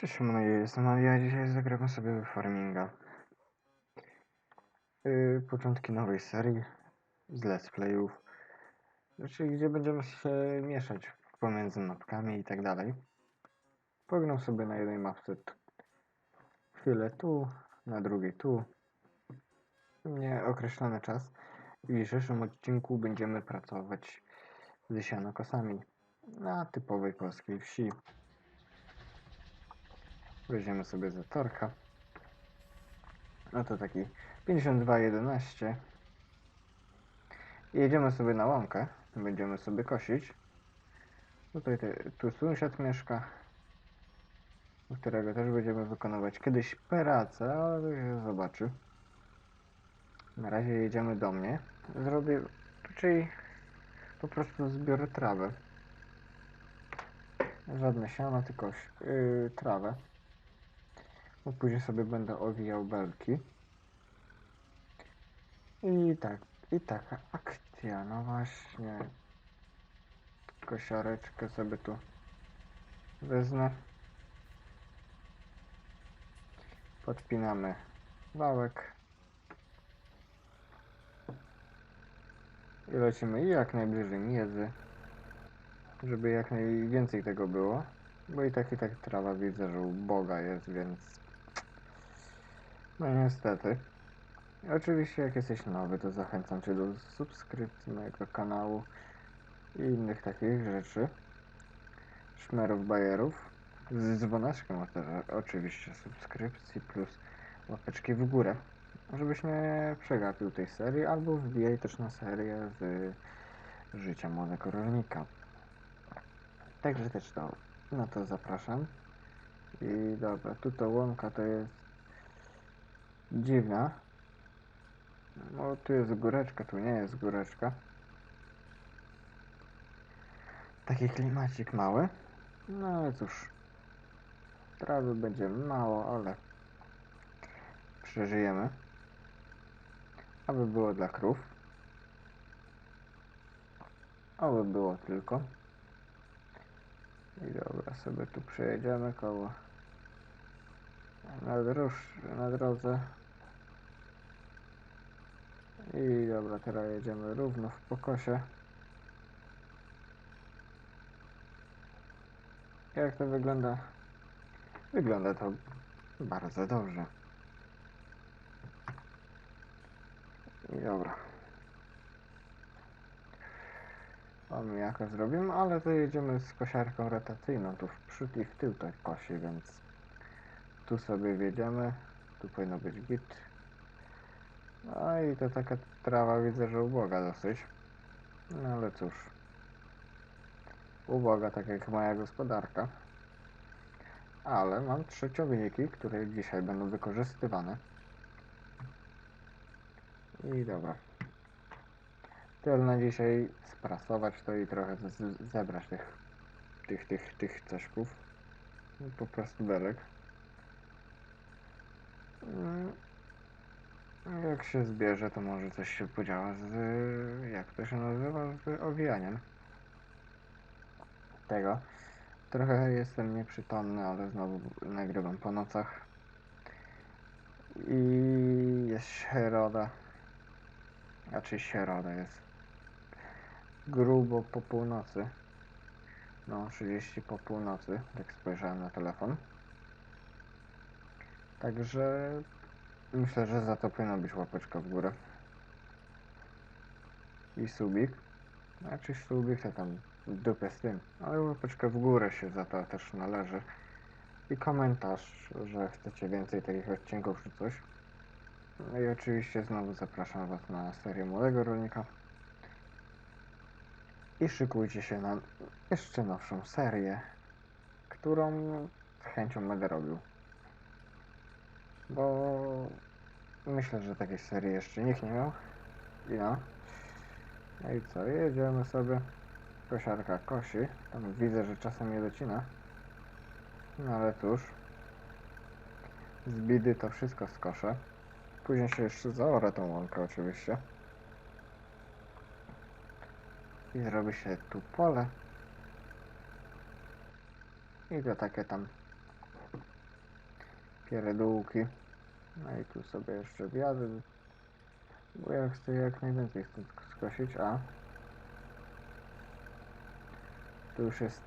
Cześć, moje jestem a ja dzisiaj zagramy sobie Farminga. Yy, początki nowej serii z let's playów, znaczy gdzie będziemy się mieszać pomiędzy mapkami i tak dalej. Pognął sobie na jednej mapce chwilę tu, na drugiej tu. Nieokreślony czas. W dzisiejszym odcinku będziemy pracować z sianokosami na typowej polskiej wsi. Weźmiemy sobie zatorka. No to taki 5211. I jedziemy sobie na łąkę. Będziemy sobie kosić. Tutaj te, tu sąsiad mieszka, u którego też będziemy wykonywać kiedyś pracę, ale to się zobaczy. Na razie jedziemy do mnie. Zrobię, czyli po prostu zbiorę trawę. Żadne siano, tylko yy, trawę. No później sobie będę owijał belki. I tak, i taka akcja, no właśnie. Kosiareczkę sobie tu wezmę. Podpinamy wałek. I lecimy jak najbliżej miezy, żeby jak najwięcej tego było. Bo i tak i tak trawa widzę, że u Boga jest, więc no niestety. Oczywiście jak jesteś nowy, to zachęcam Cię do subskrypcji mojego kanału i innych takich rzeczy. Szmerów, bajerów. Z dzwoneczkiem oczywiście subskrypcji plus łapeczki w górę. Żebyś nie przegapił tej serii, albo wbijaj też na serię z życia młodego rolnika. Także też to, no to zapraszam. I dobra, tutaj łąka to jest dziwna. No tu jest góreczka, tu nie jest góreczka. Taki klimacik mały. No ale cóż. Trawy będzie mało, ale przeżyjemy. Aby było dla krów. Aby było tylko. I dobra, sobie tu przejedziemy koło na, dróż, na drodze. I dobra, teraz jedziemy równo w pokosie. Jak to wygląda? Wygląda to bardzo dobrze. I dobra. Mamy jako zrobimy, ale to jedziemy z kosiarką rotacyjną tu w przód i w tył tej kosi, więc tu sobie wjedziemy. Tu powinno być git. No i to taka trawa widzę, że uboga dosyć. No ale cóż. Uboga, tak jak moja gospodarka. Ale mam trzy ciągniki, które dzisiaj będą wykorzystywane. I dobra. Tyle na dzisiaj sprasować to i trochę zebrać tych, tych, tych, tych ceszków. Po prostu belek. Jak się zbierze, to może coś się podziała z, jak to się nazywa, z owijaniem tego. Trochę jestem nieprzytomny, ale znowu nagrywam po nocach. I jest środa. Znaczy środa jest grubo po północy. No, 30 po północy, tak spojrzałem na telefon. Także myślę, że za to powinna być łapeczka w górę. I subik. Znaczy subik to tam dupę z tym. Ale łapeczka w górę się za to też należy. I komentarz, że chcecie więcej takich odcinków czy coś. No i oczywiście znowu zapraszam Was na serię Młodego Rolnika. I szykujcie się na jeszcze nowszą serię, którą z chęcią będę robił. Bo myślę, że takiej serii jeszcze nikt nie miał. I no. I co, jedziemy sobie. Kosiarka kosi. Tam widzę, że czasem je docina. No ale cóż. Z bidy to wszystko skoszę. Później się jeszcze zaorę tą łąkę oczywiście. I zrobi się tu pole. I to takie tam Pieredółki. No i tu sobie jeszcze wjadę. Bo ja chcę jak najwięcej stąd skosić, a tu już jest,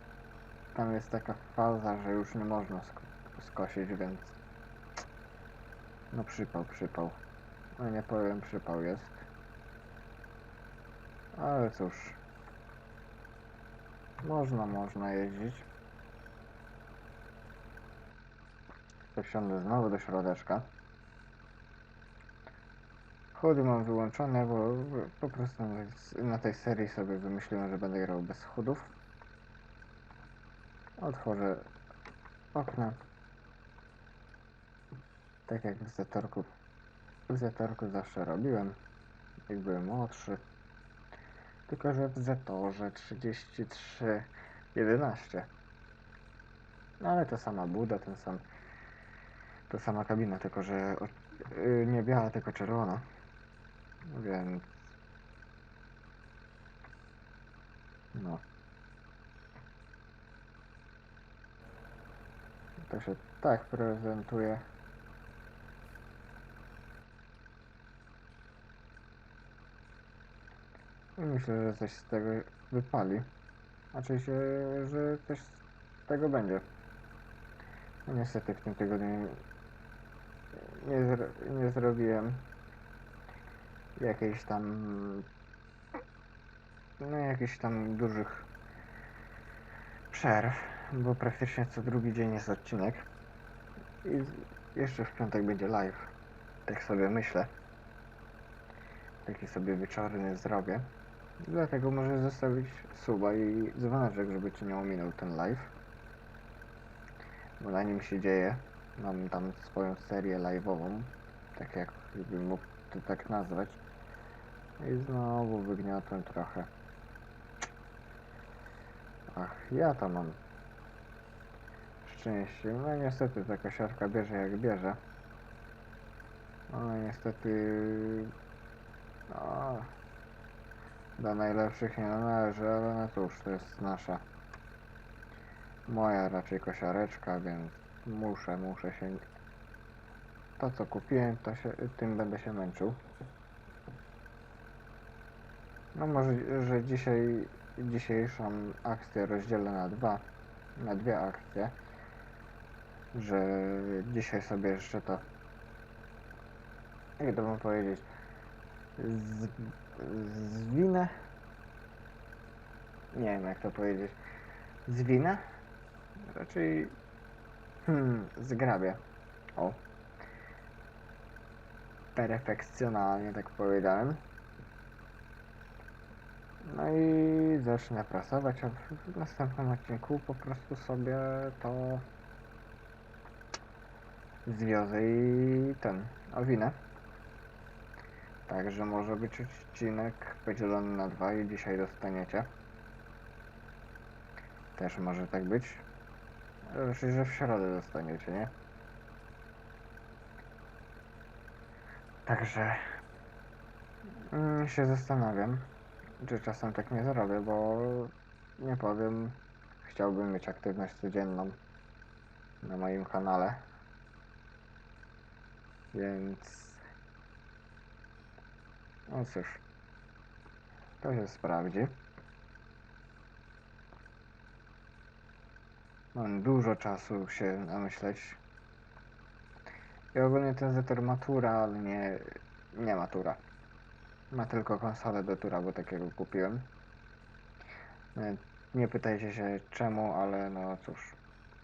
tam jest taka faza, że już nie można sk- skosić, więc no przypał, przypał. No nie powiem, przypał jest. Ale cóż. Można, można jeździć. Wsiądę znowu do środeczka. Chody mam wyłączone, bo po prostu na tej- serii sobie wymyśliłem, że będę grał bez chudów. Otworzę okna. Tak jak w Zetorku. W Zetorku zawsze robiłem, jak byłem młodszy. Tylko, że w Zetorze 33 11. No ale to sama buda, ten sam. To sama kabina, tylko że y, nie biała, tylko czerwona. Więc. No. To się tak prezentuje. I myślę, że coś z tego wypali. Znaczy się, że coś z tego będzie. No niestety w tym tygodniu nie, nie zrobiłem jakiejś tam no jakichś tam dużych przerw, bo praktycznie co drugi dzień jest odcinek i jeszcze w piątek będzie live. Tak sobie myślę. Taki sobie wieczorny zrobię. Dlatego może zostawić suba i dzwoneczek, żeby ci nie ominął ten live. Bo na nim się dzieje. Mam tam swoją serię live'ową. Tak jak bym mógł to tak nazwać. I znowu wygniotłem trochę. Ach, ja to mam szczęście. No niestety ta kosiarka bierze jak bierze. No niestety... No, do najlepszych nie należy, ale no cóż, to jest nasza moja raczej kosiareczka, więc muszę, muszę się to co kupiłem, to się, tym będę się męczył. No może, że dzisiaj dzisiejszą akcję rozdzielę na dwa, na dwie akcje, że dzisiaj sobie jeszcze to jak to wam powiedzieć z, zwinę. Nie wiem jak to powiedzieć. Zwinę. Raczej hmm, zgrabię. O perfekcjonalnie tak powiedziałem no i zacznę prasować a w, następnym odcinku po prostu sobie to zwiozę i ten owinę Także może być odcinek podzielony na dwa i dzisiaj dostaniecie. Też może tak być. Raczej, że w środę dostaniecie, nie? Także mm, się zastanawiam, czy czasem tak nie zrobię, bo nie powiem, chciałbym mieć aktywność codzienną na moim kanale. Więc no cóż, to się sprawdzi. Mam dużo czasu się namyśleć. I ogólnie ten ma tura, ale nie, nie ma tura. Ma tylko konsolę do tura, bo takiego kupiłem. E, Nie pytajcie się czemu, ale no cóż.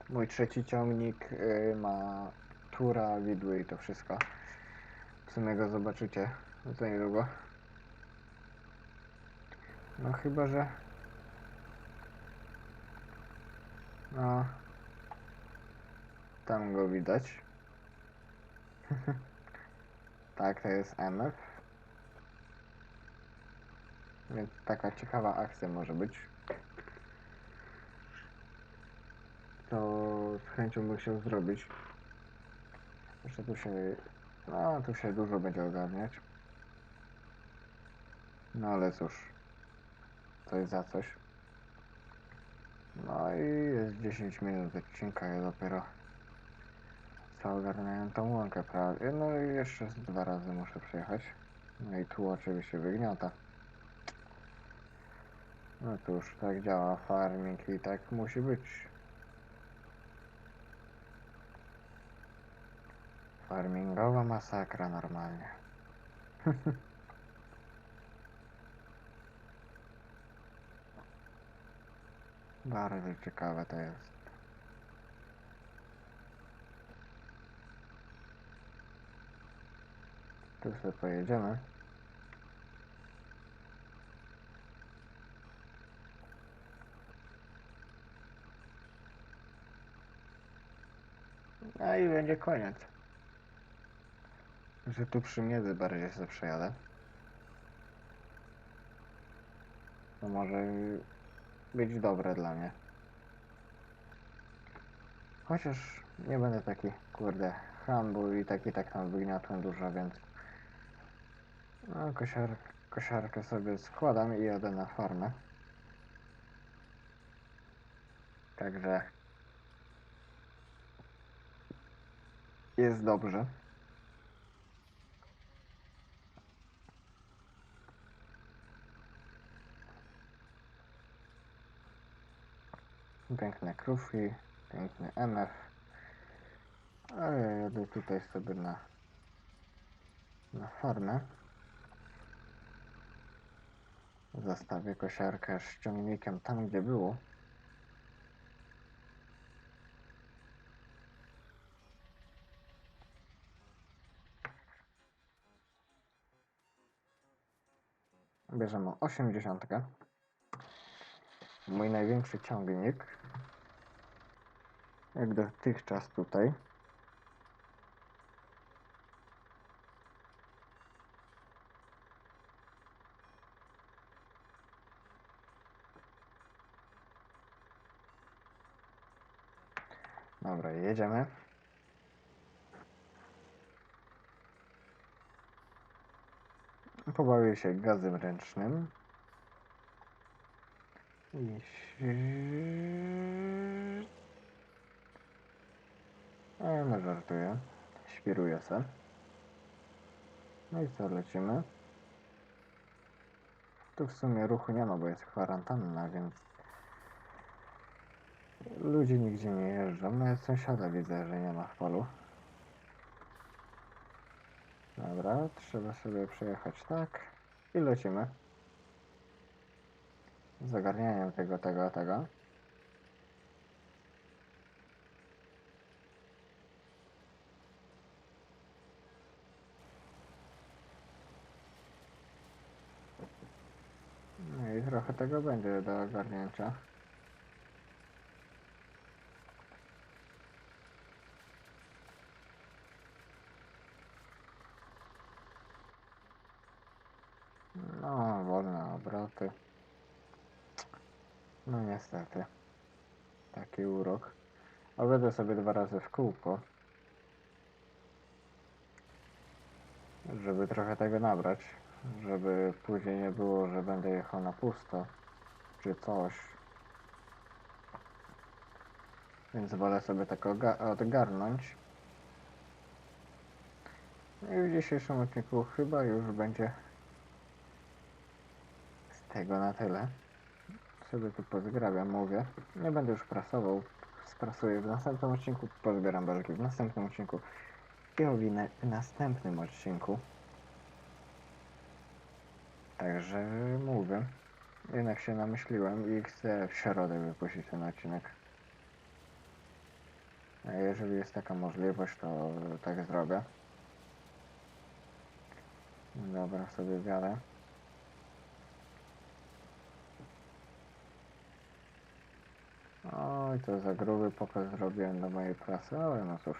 Mój trzeci ciągnik y, ma tura, widły i to wszystko. W sumie go zobaczycie za niedługo. No chyba, że... No... Tam go widać. tak, to jest MF. Więc taka ciekawa akcja może być. To z chęcią bym chciał zrobić. Jeszcze tu się... No, tu się dużo będzie ogarniać. No ale cóż. Coś za coś. No i jest 10 minut odcinka, ja dopiero co ogarniałem tą łąkę prawie. No i jeszcze dwa razy muszę przejechać. No i tu oczywiście wygniota. No cóż, tak działa farming i tak musi być. Farmingowa masakra normalnie. Bardzo ciekawe to jest. Tu sobie pojedziemy. No i będzie koniec. Że tu przy miedzy bardziej sobie przejadę. To może być dobre dla mnie. Chociaż nie będę taki, kurde, ham, i tak i tak tam wygniotłem dużo, więc no, kosiar, kosiarkę sobie składam i jadę na farmę. Także jest dobrze. Piękne krówki, piękny MF. A ja jadę tutaj sobie na, na farmę. Zastawię kosiarkę z ciągnikiem tam, gdzie było. Bierzemy 80. Mój największy ciągnik. Jak dotychczas tutaj. Dobra, jedziemy. Pobawię się gazem ręcznym. I E, no żartuję. Świruję se. No i co, lecimy. Tu w sumie ruchu nie ma, bo jest kwarantanna, więc ludzie nigdzie nie jeżdżą. Nawet sąsiada widzę, że nie ma w polu. Dobra, trzeba sobie przejechać tak i lecimy. Z ogarnianiem tego, tego, tego. No i trochę tego będzie do ogarnięcia. No niestety. Taki urok. Objedę sobie dwa razy w kółko. Żeby trochę tego nabrać. Żeby później nie było, że będę jechał na pusto. Czy coś. Więc wolę sobie tak odgarnąć. No i w dzisiejszym odcinku chyba już będzie z tego na tyle. Sobie tu pozgrabiam, mówię. Nie będę już prasował. Sprasuję w następnym odcinku. Pozbieram belki w następnym odcinku. I owinę w następnym odcinku. Także mówię. Jednak się namyśliłem i chcę w środę wypuścić ten odcinek. A jeżeli jest taka możliwość, to tak zrobię. Dobra, sobie wiarę. Oj, to za gruby pokaz zrobiłem do mojej prasy, ale no cóż.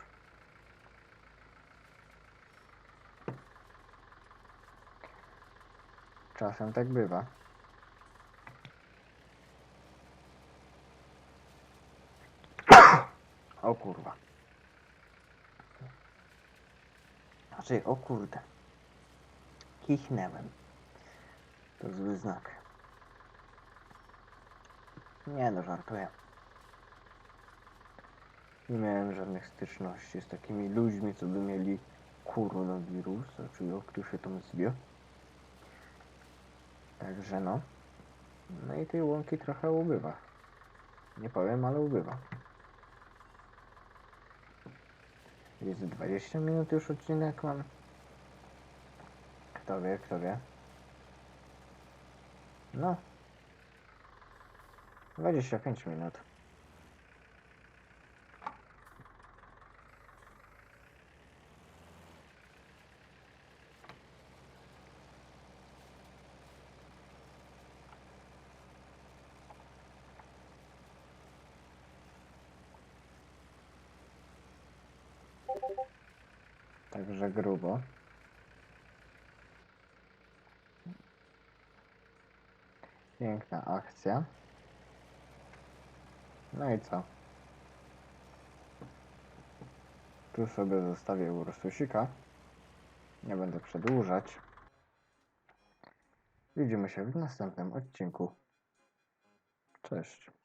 Czasem tak bywa. O kurwa. Znaczy, o kurde. Kichnęłem. To zły znak. Nie no, żartuję. Nie miałem żadnych styczności z takimi ludźmi, co by mieli koronawirusa, czy jak to się tam zwie. Także no. No i tej łąki trochę ubywa. Nie powiem, ale ubywa. Jest 20 minut już odcinek mam. Kto wie, kto wie. No. 25 minut. Także grubo. Piękna akcja. No i co? Tu sobie zostawię Ursusika. Nie będę przedłużać. Widzimy się w następnym odcinku. Cześć.